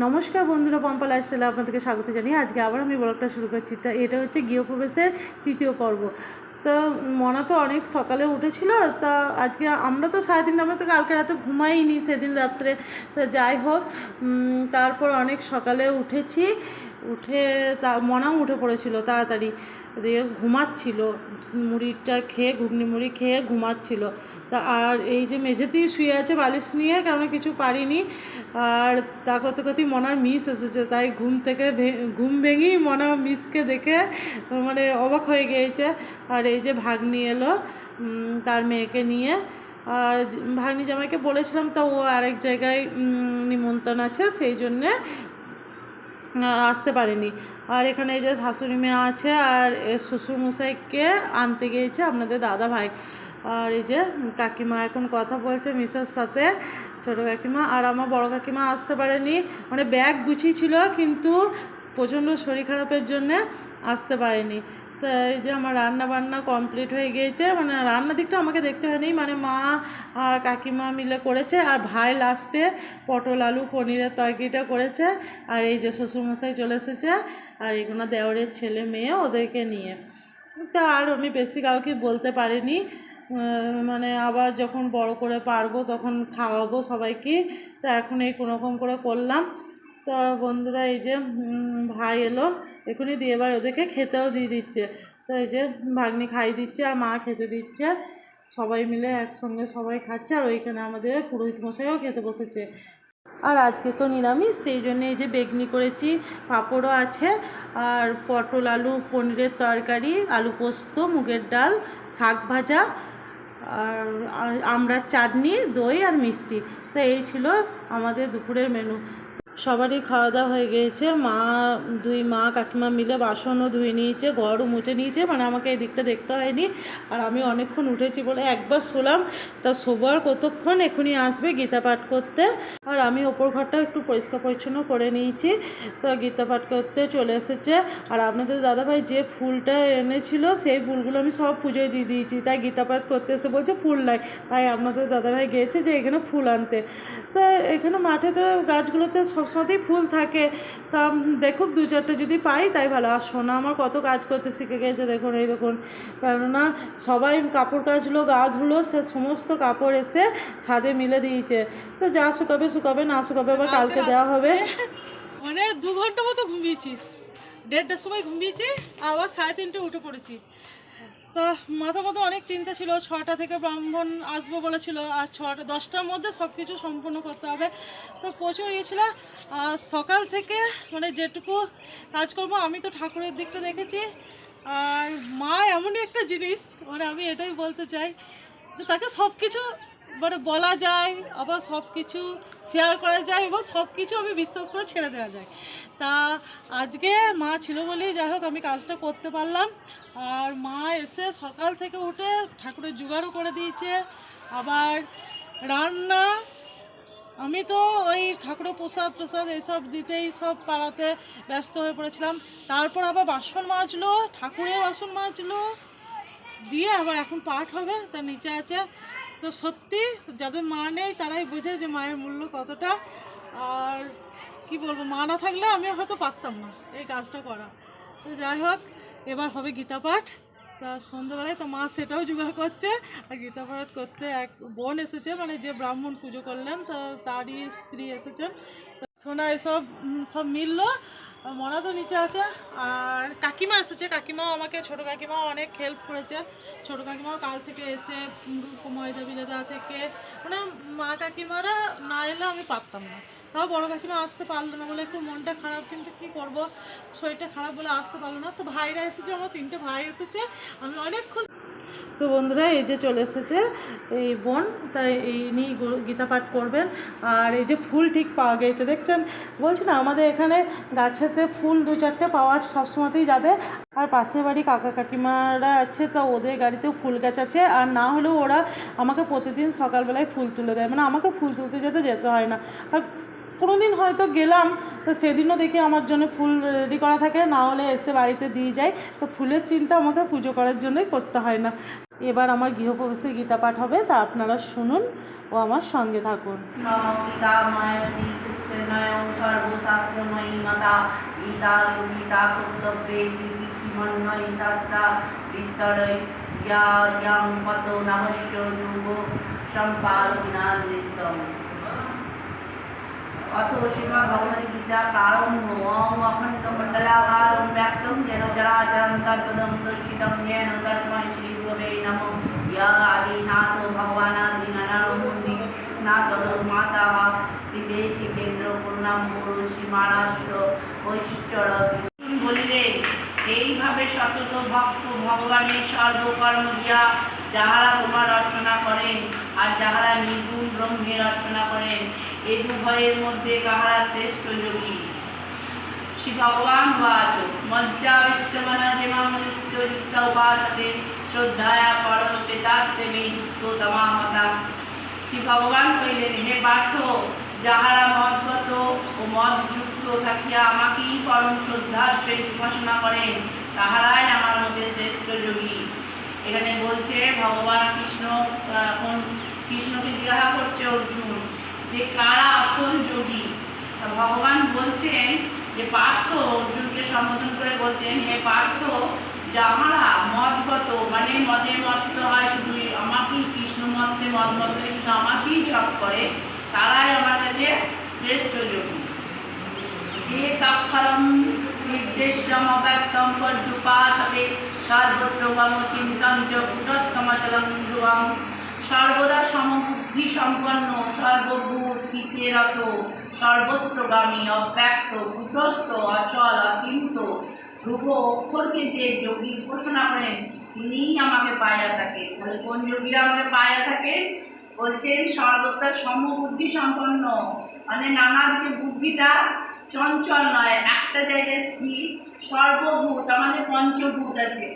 নমস্কার বন্ধুরা, পম্পা লাইফস্টাইলে আপনাদেরকে স্বাগত জানিয়ে আজকে আবার আমি ব্লগটা শুরু করছি। তা এটা হচ্ছে গৃহপ্রবেশের তৃতীয় পর্ব। তো মনা তো অনেক সকালে উঠেছিল, তা আজকে আমরা তো সাড়ে তিনটা আমরা তো কালকে রাতে ঘুমাইনি সেদিন রাত্রে। তো যাই হোক তারপর অনেক সকালে উঠেছি, উঠে তা মনাও উঠে পড়েছিল তাড়াতাড়ি। দিয়ে ঘুমাচ্ছিল, মুড়িটা খেয়ে, ঘুগনি মুড়ি খেয়ে ঘুমাচ্ছিল। তা আর এই যে মেঝেতেই শুয়ে আছে বালিশ নিয়ে কারণ কিছু পারিনি। আর তা করতে করতেই মনার মিস এসেছে, তাই ঘুম থেকে ঘুম ভেঙেই মনা মিসকে দেখে মানে অবাক হয়ে গিয়েছে। আর এই যে ভাগ্নি এলো তার মেয়েকে নিয়ে। আর ভাগ্নি জামাইকে বলেছিলাম, তা ও আরেক জায়গায় নিমন্ত্রণ আছে, সেই জন্যে আসতে পারেনি। আর এখানে এই যে শাশুড়ি মেয়ে আছে, আর শ্বশুরমশাইকে আনতে গিয়েছে আপনাদের দাদা ভাই। আর এই যে কাকিমা এখন কথা বলছে মিসের সাথে, ছোটো কাকিমা। আর আমার বড় কাকিমা আসতে পারেনি। মানে ব্যাগ গুছিয়েছিল কিন্তু প্রচণ্ড শরীর খারাপের জন্যে আসতে পারেনি। তো এই যে আমার রান্না বান্না কমপ্লিট হয়ে গিয়েছে মানে রান্নার দিকটা আমাকে দেখতে হয়নি মানে মা আর কাকিমা মিলে করেছে, আর ভাই লাস্টে পটল, আলু, পনিরের তরকারিটা করেছে, আর এই যে শ্বশুরমশাই চলে এসেছে, আর এগুলো দেওরের ছেলে মেয়ে ওদেরকে নিয়ে। তা আর আমি বেশি কাউকে বলতে পারিনি মানে আবার যখন বড় করে পারব তখন খাওয়াবো সবাইকে, তা এখন এই কোনোরকম করে করলাম। তা বন্ধুরা এই যে ভাই এলো এখনই দিয়ে এবার ওদেরকে খেতেও দিয়ে দিচ্ছে। তো এই যে ভাগ্নি খাইয়ে দিচ্ছে আর মা খেতে দিচ্ছে। সবাই মিলে একসঙ্গে সবাই খাচ্ছে আর ওইখানে আমাদের পুরোহিত মশাইও খেতে বসেছে। আর আজকে তো নিরামিষ, সেই জন্য এই যে বেগনি করেছি, পাঁপড়ও আছে আর পটল, আলু, পনিরের তরকারি, আলু পোস্ত, মুগের ডাল, শাক ভাজা আর আমড়ার চাটনি, দই আর মিষ্টি। তো এই ছিল আমাদের দুপুরের মেনু সবারই খাওয়া দাওয়া হয়ে গিয়েছে মা, দুই মা, কাকিমা মিলে বাসনও ধুয়ে নিয়েছে, ঘরও মুছে নিয়েছে মানে আমাকে এই দিকটা দেখতে হয়নি। আর আমি অনেকক্ষণ উঠেছি বলে একবার শোলাম, তা শোবার কতক্ষণ? এখনই আসবে গীতা পাঠ করতে। আর আমি ওপর ঘরটা একটু পরিষ্কার পরিচ্ছন্ন করে নিয়েছি, তো গীতা পাঠ করতে চলে এসেছে। আর আপনাদের দাদাভাই যে ফুলটা এনেছিল, সেই ফুলগুলো আমি সব পুজোয় দিয়ে দিয়েছি। তাই গীতা পাঠ করতে এসে বলছে ফুল নাই, তাই আপনাদের দাদাভাই গিয়েছে যে এখানে ফুল আনতে। তা এখানে মাঠে তো গাছগুলোতে সবসময়তেই ফুল থাকে। তা দেখুক দু চারটে যদি পাই তাই ভালো। আর সোনা আমার কত কাজ করতে শিখে গেছে দেখুন এই দেখুন। কেননা সবাই কাপড় কাচলো গা ধুলো সে সমস্ত কাপড় এসে ছাদে মিলে দিয়েছে। তো যা শুকাবে শুকাবে না শুকাবে আবার কালকে দেওয়া হবে। মানে দু ঘণ্টা মতো ঘুমিয়েছিস। দেড়টার সময় ঘুমিয়েছি আবার সাড়ে তিনটে উঠে পড়েছি। তো মাথা মতো অনেক চিন্তা ছিল। ছটা থেকে ব্রাহ্মণ আসব বলেছিল, আর ছটা দশটার মধ্যে সব কিছু সম্পূর্ণ করতে হবে। তো প্রচুর ইয়ে ছিল। আর সকাল থেকে মানে যেটুকু কাজ করব, আমি তো ঠাকুরের দিকটা দেখেছি। আর মা এমনই একটা জিনিস মানে আমি এটাই বলতে চাই যে তাকে সব কিছু মানে বলা যায়, আবার সব কিছু শেয়ার করা যায় এবং সব কিছু আমি বিশ্বাস করে ছেড়ে দেওয়া যায়। তা আজকে মা ছিল বলেই যাই হোক আমি কাজটা করতে পারলাম। আর মা এসে সকাল থেকে উঠে ঠাকুরের জোগাড়ও করে দিয়েছে। আবার রান্না, আমি তো ওই ঠাকুরের প্রসাদ প্রসাদ এইসব দিতেই সব পাড়াতে ব্যস্ত হয়ে পড়েছিলাম। তারপর আবার বাসন মাজলো, ঠাকুরের বাসন মাজলো, দিয়ে আবার এখন পাঠ হবে, তার নিচে আছে। তো সত্যি যাদের মা নেই, তারাই বোঝে যে মায়ের মূল্য কতটা। আর কি বলব, মা না থাকলে আমি হয়তো পারতাম না এই কাজটা করা। তো যাই হোক, এবার হবে গীতা পাঠ। তা সন্ধ্যাবেলায় তো মা সেটাও জোগাড় করছে। আর গীতা পাঠ করতে এক বোন এসেছে মানে যে ব্রাহ্মণ পুজো করলেন, তো তারই স্ত্রী এসেছেন। সোনা, এসব সব মিললো। মনা তো নিচে আছে। আর কাকিমা এসেছে। কাকিমাও আমাকে, ছোট কাকিমাও অনেক হেল্প করেছে। ছোট কাকিমাও কাল থেকে এসে ময়দা বিলেদা থেকে। মানে মা কাকিমারা না এলে আমি পারতাম না। তাও বড় কাকিমা আসতে পারল না বলে একটু মনটা খারাপ। কিন্তু কি করব? শরীরটা খারাপ বলে আসতে পারল না। তো ভাইরা এসেছে, আমার তিনটে ভাই এসেছে। আমি অনেক খুশি। তো বন্ধুরা, এই যে চলে এসেছে এই বোন, তাই এই নিয়ে গীতা পাঠ করবেন। আর এই যে ফুল ঠিক পাওয়া গিয়েছে, দেখছেন? বলছি না, আমাদের এখানে গাছেতে ফুল দু চারটে পাওয়ার সবসময়তেই যাবে। আর পাশের বাড়ি কাকা কাকিমারা আছে, তা ওদের গাড়িতেও ফুল গাছ আছে। আর না হলেও ওরা আমাকে প্রতিদিন সকালবেলায় ফুল তুলে দেয়। মানে আমাকে ফুল তুলতে যেতে যেতে হয় না। আর কোনো দিন হয়তো গেলাম, তো সেদিনও দেখি আমার জন্য ফুল রেডি করা থাকে, না হলে এসে বাড়িতে দিয়ে যায় তো ফুলের চিন্তা আমাকে পুজো করার জন্যই করতে হয় না। এবার আমার গৃহপ্রবেশে গীতা পাঠ হবে, তা আপনারা শুনুন, ও আমার সঙ্গে থাকুন। সম্পাদনা নৃত্যম অথ শিবা ভগবতী গীতা প্রারম্ভ ওম অখণ্ড মণ্ডলাকারম ব্যক্তম যেন চরাচরম তদ্পদম দুষ্টিতম যেন তস্मै শ্রী গুরবে নমঃ ইয়া আদিনাথ ভগবানাদিনানারমুনি স্নাতক মাতা শ্রীদে শ্রীকেন্দ্র পূর্ণাম গুরু শ্রী মহারাষ্ট্র ঐশ্বর বলিলেন এইভাবে সতত ভক্ত ভগবানের সর্বকর্ম দিয়া যাহারা তোমার অর্চনা করেন আর যাহারা নির্গুণ ব্রহ্মের অর্চনা করেন, এ দুভয়ের মধ্যে কাহারা শ্রেষ্ঠ যোগী? শ্রী ভগবান বাচ, মজ্জা বিশ্বমনা যেমামৃত্যুযুক্ত উপাসতে, শ্রদ্ধায়া পরমপিতাস্তে মে যুক্ত তমামতা শ্রী ভগবান কহিলেন, হে পার্থ, যাহারা মদগত ও মদযুক্ত থাকিয়া আমাকেই পরম শ্রদ্ধার সহিত উপাসনা করেন, তাহারাই আমার মধ্যে শ্রেষ্ঠ যোগী। এখানে বলছে, ভগবান কৃষ্ণ কোন কৃষ্ণকে জিজ্ঞাসা করছে অর্জুন যে কারা আসল যোগী? ভগবান বলছেন যে, পার্থ অর্জুনকে সম্বোধন করে বলতেন হে পার্থ যাহারা মদগত মানে মদে মত্ত হয় শুধু আমাকেই কৃষ্ণ মতে মদ মত হয়ে শুধু আমাকেই জপ করে, তারাই আমার কাছে শ্রেষ্ঠ যোগী। যে তৎফলম নির্দেশ্যম অব্যক্তম পর্যুপাসতে সর্বত্র গম চিন্তন চ কুটস্থমচলং ধ্রুবং সর্বদা সমবুদ্ধি সম্পন্ন সর্বভূত হিতে রত সর্বত্রগামী অব্যক্ত কুটস্থ অচল অচিন্ত ধ্রুব অক্ষরকে যে যোগী উপাসনা করেন তিনিই আমাকে পায়া থাকেন তাহলে কোন যোগীরা আমাকে পায়া থাকেন বলছেন, সর্বত্র সমবুদ্ধি সম্পন্ন মানে নানা দিকে বুদ্ধিটা চঞ্চল নয়, একটা জায়গায় স্থির সর্বভূত, আমাদের পঞ্চভূত আছে।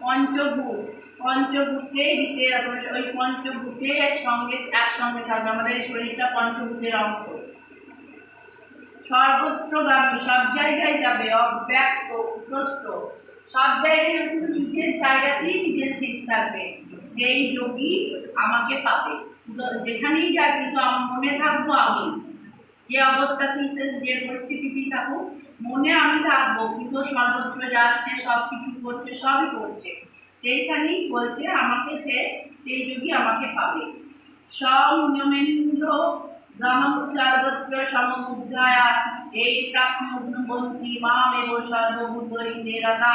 পঞ্চভূত, পঞ্চভূতে হিতে ওই পঞ্চভূতে সঙ্গে একসঙ্গে থাকবে, আমাদের এই শরীরটা পঞ্চভূতের অংশ। সর্বত্রগামী সব জায়গায় যাবে, অব্যক্ত প্রস্ত সব জায়গায় কিন্তু নিজের জায়গাতেই নিজে স্থির থাকবে। সেই যোগী আমাকে পাবে। যেখানেই যাই কিন্তু মনে থাকব আমি। যে অবস্থাতেই যে পরিস্থিতিতেই থাকুক, মনে আমি থাকব, কিন্তু সর্বত্র যাচ্ছে সব কিছু করছে, সবই করছে। সেইখানেই বলছে, আমাকে সে সেই যোগী আমাকে পাবে। সংযমেন্দ্র ব্রহ্ম সর্বত্র সমবুদ্ধায়া, এই প্রাপ্নুবন্তি মামেব সর্ববুদ্ধই রতা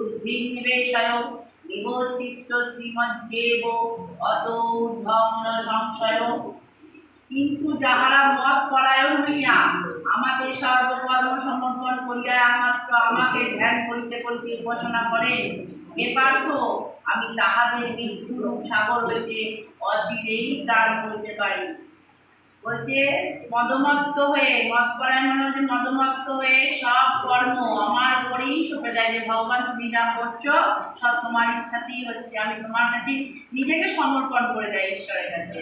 বুদ্ধিনিবেশয় নিবশিষ্য শ্রীমজ্জেব অত ঊর্ধ্বগ্ন সংশয় কিন্তু যাহারা মত পরায়ণ হইয়া আমাকে সর্বকর্ম সমর্পণ করিয়া একমাত্র আমাকে ধ্যান করিতে করিতে উপাসনা করেন হে পার্থ, আমি তাহাদের মৃত্যুরূপ সাগর হইতে অচিরেই ত্রাণ করিতে পারি। বলছে মদমত্ত হয়ে মত পরায়ণ মানে হচ্ছে মদমত্ত হয়ে সব কর্ম আমার উপরেই সঁপে দেয় যে, ভগবান, তুমি যা করছ, সব তোমার ইচ্ছাতেই হচ্ছে। আমি তোমার কাছে নিজেকে সমর্পণ করে দেয় ঈশ্বরের কাছে।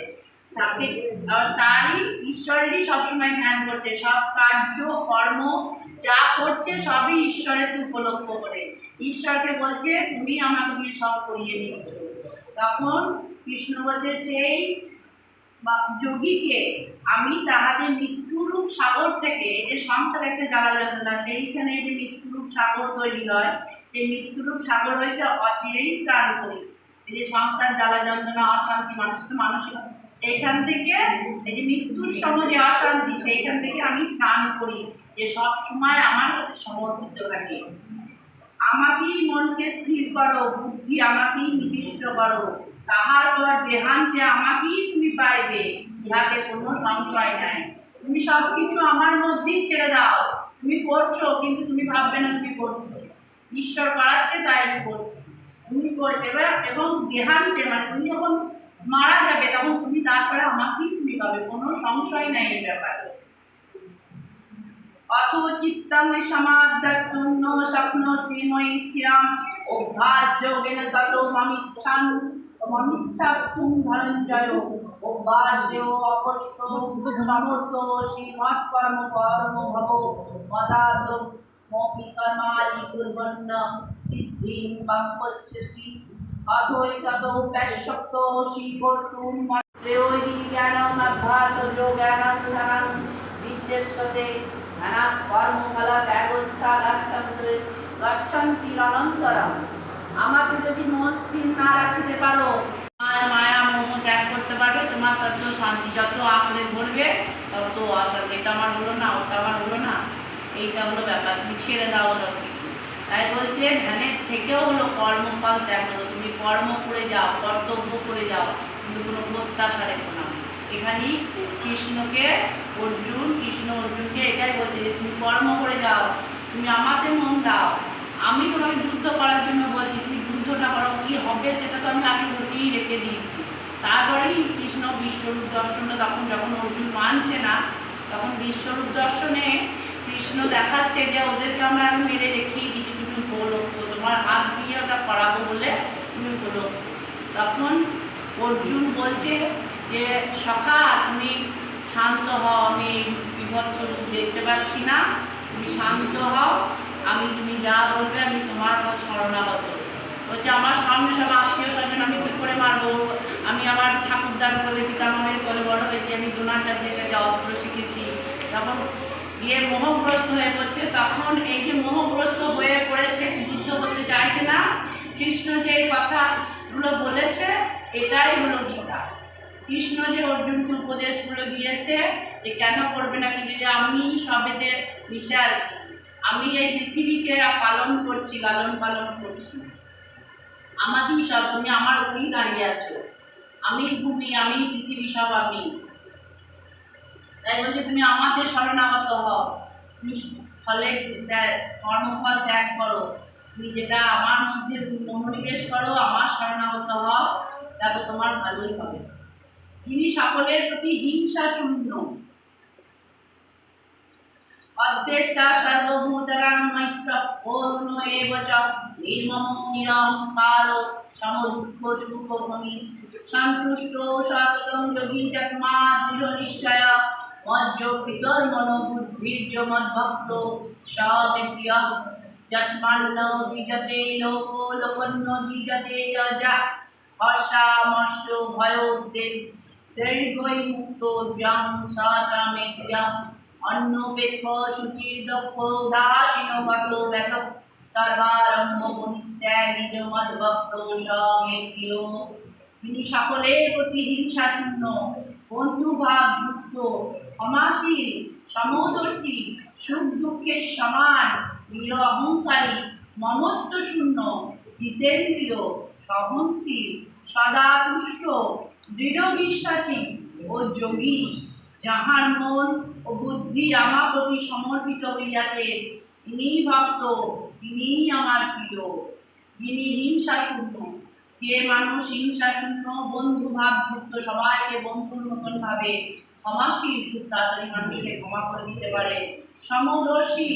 তারই ঈশ্বরেরই সবসময় ধ্যান করছে। সব কার্য, কর্ম যা করছে, সবই ঈশ্বরের উপলক্ষ করে। ঈশ্বরকে বলছে, তুমি আমাকে দিয়ে সব করিয়ে দিচ্ছ তখন কৃষ্ণ বলছে, সেই যোগীকে আমি তাহাদের মৃত্যুরূপ সাগর থেকে যে সংসার একটা জ্বালা যন্ত্রণা, সেইখানে যে মৃত্যুরূপ সাগর তৈরি হয়, সেই মৃত্যুরূপ সাগর হইতে অচিরেই ত্রাণ করি। এই যে সংসার জ্বালা যন্ত্রণা, অশান্তি, মানুষকে মানসিক সেইখান থেকে এই যে মৃত্যুর সময় যে অশান্তি, সেইখান থেকে আমি ত্রাণ করি, যে সব সময় আমার কাছে সমর্পিত থাকে। আমাকেই মনকে স্থির করো, বুদ্ধি আমাকেই নিবিষ্ট করো। তাহার পর দেহান্তে আমাকেই তুমি পাইবে, ইহাতে কোনো সংশয় নাই। তুমি সব কিছু আমার মধ্যেই ছেড়ে দাও। তুমি করছ, কিন্তু তুমি ভাববে না তুমি করছ। ঈশ্বর করাচ্ছে, তাই আমি করছি। তুমি এবার এবং দেহান্তে মানে তুমি যখন মারা যাবে, তখন তুমি তারপরে আমাকেই তুমি পাবে। কোনো সংশয় নাই এই ব্যাপারে। অথ চিত্তং সমাদ্যন্ন শক্নোসি ময়ি স্থিরাম অভ্যাস যোগেন তত মমিচ্ছান মমিচ্ছাতুম ধনঞ্জয় অভ্যাস্য অপশ্য সমর্থ শ্রীমৎ কর্ম ভব মদাব্দ মপি কর্মাণি কুর্বন্ন সিদ্ধিং বাপ্পস্যসি অথৈ ততো প্যাশক্ত শ্রীকর্তুম ত্রয়োহি জ্ঞানম অভ্যাস যোগানং ধনং বিশেষ্যতে নানা কর্মফল ব্যবস্থা গচ্ছন্তি গচ্ছন্তি আমাকে যদি মন স্থির না রাখিতে পারো মায়া মায়া মোহ ত্যাগ করতে পারবে, তোমার তত শান্তি যত আঁকড়ে ধরবে, তত অশান্তি এটা আমার হলো না, ওটা আমার হলো না, এইটা হলো ব্যাপার, তুমি ছেড়ে দাও সব কিছু তাই বলছে, ধ্যানের থেকেও হলো কর্মফল ত্যাগ করো, তুমি কর্ম করে যাও, কর্তব্য করে যাও, কিন্তু কোনো প্রত্যাশা রেখো না। এখানেই কৃষ্ণকে, অর্জুন, কৃষ্ণ অর্জুনকে এটাই বলছে যে, তুমি কর্ম করে যাও, তুমি আমাকে মন দাও। আমি তোমাকে যুদ্ধ করার জন্য বলছি, তুমি যুদ্ধটা করো, কী হবে সেটা তো আমি আগে ঘটিয়েই রেখে দিয়েছি। তারপরেই কৃষ্ণ বিশ্বরূপ দর্শনটা তখন যখন অর্জুন মানছে না, তখন বিশ্বরূপ দর্শনে কৃষ্ণ দেখাচ্ছে যে ওদেরকে আমরা এখন মেরে রেখেই দিচ্ছি তুমি উপলক্ষ তোমার হাত দিয়ে ওটা করাবো বলে তুমি উপলক্ষ তখন অর্জুন বলছে যে, সখা, তুমি শান্ত হও, আমি বিভৎস দেখতে পাচ্ছি না, তুমি শান্ত হও আমি তুমি যা বলবে, আমি তোমার পথ শরণাগত। বলছে, আমার সামনে সব আত্মীয় স্বজন, আমি কী করে মারবো? আমি আমার ঠাকুরদার কোলে, পিতামহের কোলে বড় হয়েছি, আমি দ্রোণাচার্যের কাছে অস্ত্র শিখেছি। তখন গিয়ে মোহগ্রস্ত হয়ে পড়ছে তখন এই যে মোহগ্রস্ত হয়ে পড়েছে, যুদ্ধ করতে চাইছে না? কৃষ্ণ যে এই কথাগুলো বলেছে, এটাই হলো গীতা। কৃষ্ণ যে অর্জুনকে উপদেশগুলো দিয়েছে, যে কেন করবে না, কিন্তু যে আমি সবেতে মিশে আছি। আমি এই পৃথিবীকে পালন করছি, লালন পালন করছি। আমাকেই সব, তুমি আমার উপরেই দাঁড়িয়ে আছো। আমি ভূমি, আমি পৃথিবী, সব আমি। তাই বলছে, তুমি আমাকে শরণাগত হও। তুমি ফলে কর্মফল ত্যাগ করো। তুমি যেটা আমার মধ্যে মনোনিবেশ করো, আমার শরণাগত হও, তাতে তোমার ভালোই হবে। তিনি সকলের প্রতি হিংসা শূন্য অদ্দেষ্টা সর্বভূতরাং মৈত্র অরুণ এব চ নির্মম নিরহংকার সমদুঃখ সুখভূমি সন্তুষ্ট সততং যোগী তন্মা দৃঢ় নিশ্চয় মজ্জ পিতর মনোবুদ্ধির্য মদ্ভক্ত সবে প্রিয় যস্মান্ন দ্বিজতে লোকো লোকন্য দ্বিজতে যা হর্ষামর্ষ ভয়োদ্বেগ দৈর্ঘ্যই মুক্ত জ্ঞান সা চ মে প্রিয়ম অন্নপেক্ষ শুচির দক্ষ উদাসীন গত ব্যত সর্বারম্ভ পরিত্যাগী তিনি সকলের প্রতি হিংসা শূন্য বন্ধুভাব যুক্ত ক্ষমাশীল, সমদর্শী সুখ দুঃখের সমান, নির অহংকারী মমত্ব শূন্য জিতেন্দ্রীয়, সহনশীল সদা দৃঢ় বিশ্বাসী ও যোগী। যাহার মন ও বুদ্ধি আমার প্রতি সমর্পিত হইয়াছে, তিনিই ভক্ত, তিনিই আমার প্রিয়। যিনি হিংসা শূন্য যে মানুষ হিংসা শূন্য বন্ধু ভাব যুক্ত, সবাইকে বন্ধুর মতন ভাবে, ক্ষমাশীল, খুব তাড়াতাড়ি মানুষকে ক্ষমা করে দিতে পারে। সমদর্শী,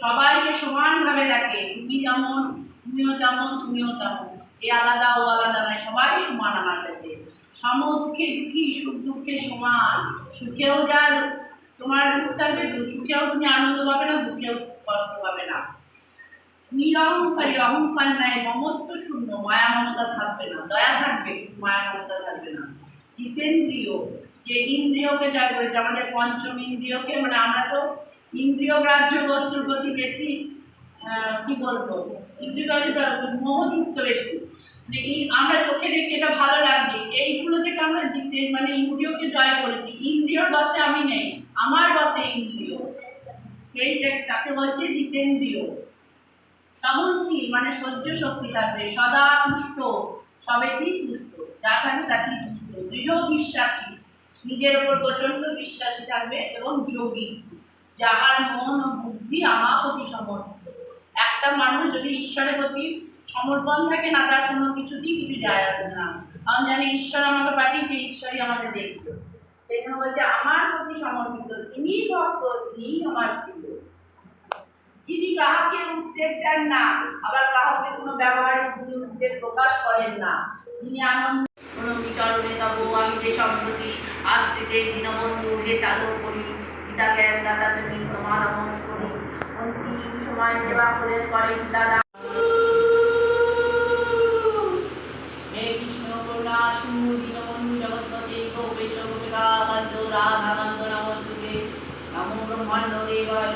সবাইকে সমানভাবে দেখে তুমি যেমন, তুমিও তেমন তুমিও তেমন। এ আলাদা ও আলাদা নয়, সবাই সমান আমার কাছে। সম দুঃখে সুখ দুঃখে সমান। সুখেও যার তোমার দুঃখ থাকবে, সুখেও তুমি আনন্দ পাবে না, দুঃখেও কষ্ট পাবে না। নিরহংকারী অহংকার নাই মমত্ব শূন্য মায়া মমতা থাকবে না, দয়া থাকবে মায়া মমতা থাকবে না। জিতেন্দ্রিয়, যে ইন্দ্রিয়কে জয় করেছে, আমাদের পঞ্চম ইন্দ্রিয়কে মানে আমরা তো ইন্দ্রিয় গ্রাহ্য বস্তুর প্রতি বেশি কি বলব? ইন্দ্রিয় মোহযুক্ত বেশি। আমরা চোখে দেখি এটা ভালো লাগবে এইগুলো থেকে আমরা জিতে মানে ইন্দ্রিয়কে জয় করেছি। ইন্দ্রিয়র বসে আমি নেই, আমার বসে ইন্দ্রিয়। সেইটা তাকে বলছে জিতেন্দ্রিয়। সহনশীল মানে সহ্য শক্তি থাকবে, সদা তুষ্ট সবেতেই তুষ্ট? যা থাকবে তাতেই তুষ্ট। দৃঢ় বিশ্বাসী, নিজের ওপর প্রচণ্ড বিশ্বাসী থাকবে এবং যোগী, যাহার মন ও বুদ্ধি আমার প্রতি সমর্পিত। একটা মানুষ যদি ঈশ্বরের প্রতি সমর্পণ থাকে না, তার কোনো কিছুতেই কিছু যায় আসে না। কারণ জানি ঈশ্বর আমাকে পাঠিয়েছে ঈশ্বরই আমাকে দেখবে। সেই জন্য বলছে, আমার প্রতি সমর্পিত তিনি ভক্ত তিনি আমার প্রিয়। যিনি কাহাকে উদ্বেগ দেন না, আবার কাহাকে কোনো ব্যবহারে তিনি উদ্বেগ প্রকাশ করেন না, যিনি আনন্দ কোনো বিচরণে তব আমি যে সম্প্রতি আশ্রিতে দীনবন্ধু হে চাদর করি। গীতা জ্ঞান দাদা তুমি তোমার অমস করি অন্তিম সময় সেবা করে করেন দাদা হে কৃষ্ণ করুণা সিন্ধু দীনবন্ধু জগৎপতি গোপেশ গোপিকা কান্ত রাধা কান্ত নমস্তুতে নমো ব্রহ্মাণ্ড দেবায়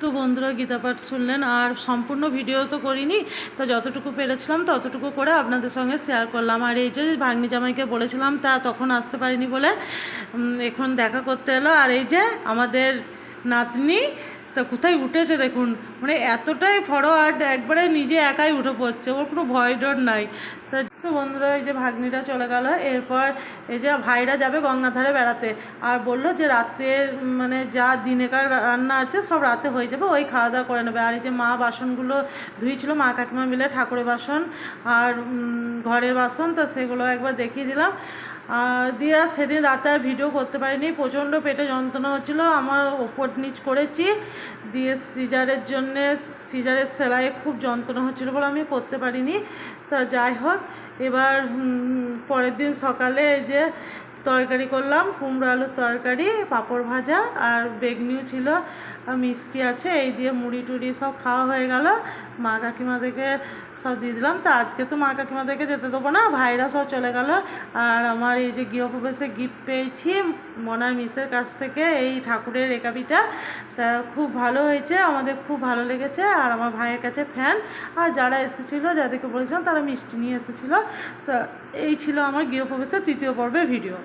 তো বন্ধুরা, গীতা পাঠ শুনলেন আর সম্পূর্ণ ভিডিও তো করিনি, তো যতটুকু পেরেছিলাম ততটুকু করে আপনাদের সঙ্গে শেয়ার করলাম। আর এই যে ভাগ্নি জামাইকে বলেছিলাম, তা তখন আসতে পারিনি বলে এখন দেখা করতে এলো। আর এই যে আমাদের নাতনি? তা কোথায় উঠেছে দেখুন। মানে এতটাই ফরওয়ার্ড একবারে নিজে একাই উঠে পড়ছে, ওর কোনো ভয় ডর নাই। তা তো বন্ধুরা, এই যে ভাগ্নিটা চলে গেল। এরপর এই যে ভাইরা যাবে গঙ্গাধারে বেড়াতে। আর বলল যে রাতে মানে যা দিনেকার রান্না আছে সব রাতে হয়ে যাবে, ওই খাওয়া দাওয়া করে নেবে। আর এই যে মা বাসনগুলো ধুয়েছিল মা কাকিমা মিলে ঠাকুরের বাসন আর ঘরের বাসন, তো সেগুলো একবার দেখিয়ে দিলাম। দিয়ে সেদিন রাতে আর ভিডিও করতে পারিনি। প্রচণ্ড পেটে যন্ত্রণা হচ্ছিল। আমার ওপর নিচ করেছি। দিয়ে সিজারের জন্যে, সিজারের সেলাইয়ে খুব যন্ত্রণা হচ্ছিল বলে আমি করতে পারিনি। তা যাই হোক, এবার পরের দিন সকালে এই যে তরকারি করলাম, কুমড়ো আলুর তরকারি, পাঁপড় ভাজা আর বেগনিও ছিল মিষ্টি আছে, এই দিয়ে মুড়ি টুড়ি সব খাওয়া হয়ে গেল। মা কাকিমাদেরকে সব দিয়ে দিলাম। তা আজকে তো মা কাকিমাদেরকে যেতে দেবো না, ভাইরা সব চলে গেল। আর আমার এই যে গৃহপ্রবেশে গিফট পেয়েছি মনার মিসের কাছ থেকে, এই ঠাকুরের রেকাবিটা তা খুব ভালো হয়েছে, আমাদের খুব ভালো লেগেছে। আর আমার ভাইয়ের কাছে ফ্যান আর যারা এসেছিল, যাদেরকে বলেছিলাম, তারা মিষ্টি নিয়ে এসেছিল। তা এই ছিল আমার গৃহপ্রবেশের তৃতীয় পর্বের ভিডিও।